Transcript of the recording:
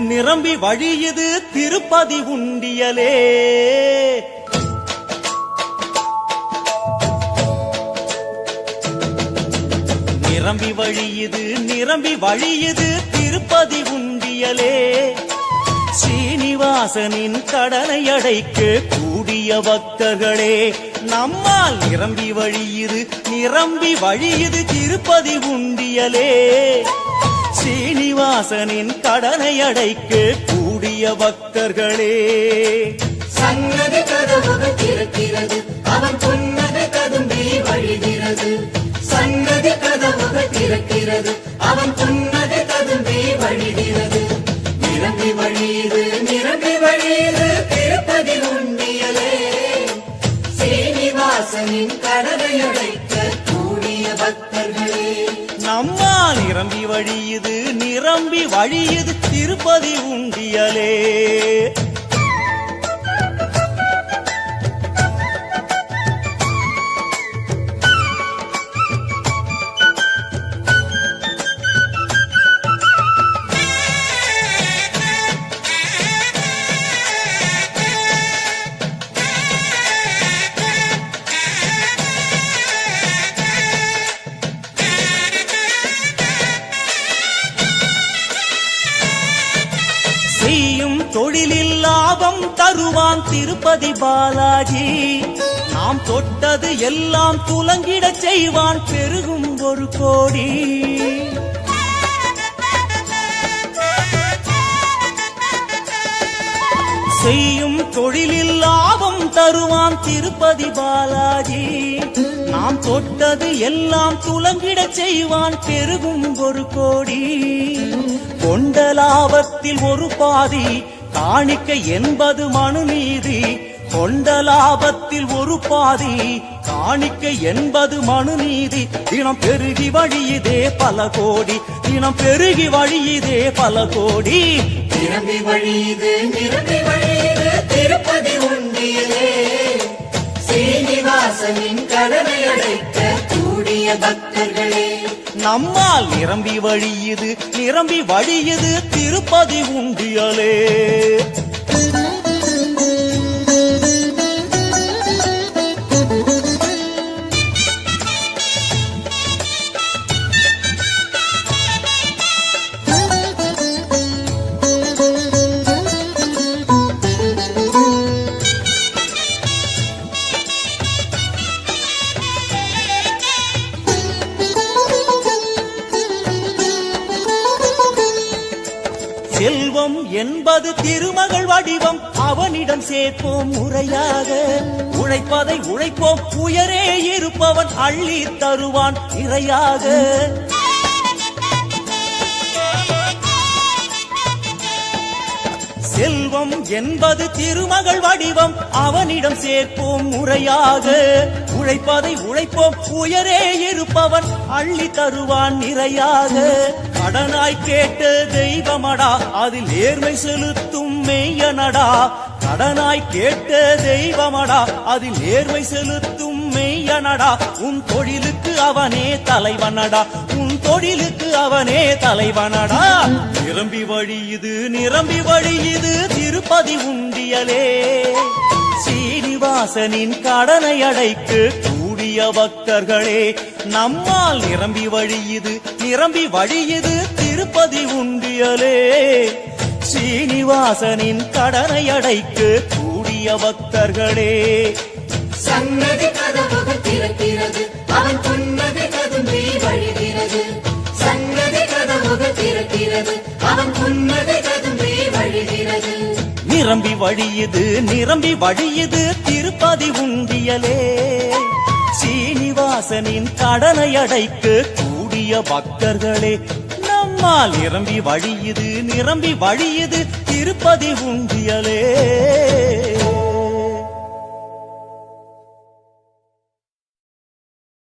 நிரம்பி வழியுது திருப்பதி உண்டியலே. நிரம்பி வழியுது நிரம்பி வழியுது திருப்பதி உண்டியலே. சீனிவாசனின் கடனை அடைக்க கூடிய பக்தர்களே நம்மால் நிரம்பி வழியுது நிரம்பி வழியுது திருப்பதி உண்டியலே. சீனிவாசனின் கடனை அடைக்க கூடிய பக்தர்களே. சன்னதி கதவு திறக்கிறது. அவன் சொன்னது கதும்பி வழிகிறது. சன்னதி கதவு திறக்கிறது. அழியது திருப்பதி உண்டியலே. தொழிலில் லாபம் தருவான் திருப்பதி பாலாஜி. நாம் தொட்டது எல்லாம் துலங்கிட செய்வான் பெருகும் ஒரு கோடி. செய்யும் தொழிலில் லாபம் தருவான் திருப்பதி பாலாஜி. நாம் தொட்டது எல்லாம் துலங்கிட செய்வான் பெருகும் ஒரு கோடி. கொண்ட லாபத்தில் ஒரு பாதி காணிக்க என்பது மனு நீதி கொண்ட லாபத்தில் ஒரு பாதி. காணிக்க என்பது மனு நீதி தினம் பெருகி வழியுதே பல கோடி. தினம் பெருகி வழியுதே பல கோடி. நிரம்பி வழியுது நிரம்பி வழியுது திருப்பதி உண்டியலே. சீனிவாசனின் கடமை அடைக்க கூடிய பக்தர்களே. நம்மால் நிரம்பி வழியுது நிரம்பி வழியுது திருப்பதி உண்டியலே. செல்வம் என்பது திருமகள் வடிவம். அவனிடம் சேர்ப்போம் முறையாக. உழைப்பதை உழைப்போம். உயரே இருப்பவன் அள்ளி தருவான் இறையாக. செல்வம் என்பது திருமகள் வடிவம். அவனிடம் சேர்ப்போம் முறையாக. உழைப்பதை உழைப்போம். உயரே இருப்பவன் அள்ளி தருவான் நிறையாக. கடனாய் கேட்ட தெய்வமடா. அதில் நேர்மை செலுத்தும் மெய்யனடா. கடனாய் கேட்ட தெய்வமடா அதில் நேர்மை செலுத்தும் மெய்யனடா. உன் தொழிலுக்கு அவனே தலைவனடா உன் தொழிலுக்கு அவனே தலைவனடா. நிரம்பி வழியுது நிரம்பி வழியுது திருப்பதி உண்டியலே. சீனிவாசனின் கடனை அடைக்கு கூடிய பக்தர்களே நம்மால் நிரம்பி வழியுது நிரம்பி வழியுது திருப்பதி உண்டியலே. சீனிவாசனின் கடனை அடைக்கு கூடிய பக்தர்களே. சன்னதி கதவுகள் திறக்கிறது. அவன் புன்னகை கதும்பி வழிகிறது. சன்னதி கதவுகள் திறக்கிறது. அவன் புன்னகை கதும்பி வழிகிறது. நிரம்பி வழியுது நிரம்பி வழியுது திருப்பதி உண்டியலே. சீனிவாசனின் கடனை அடைக்கு கூடிய பக்தர்களே. நம்மால் நிரம்பி வழியுது நிரம்பி வழியுது திருப்பதி உண்டியலே.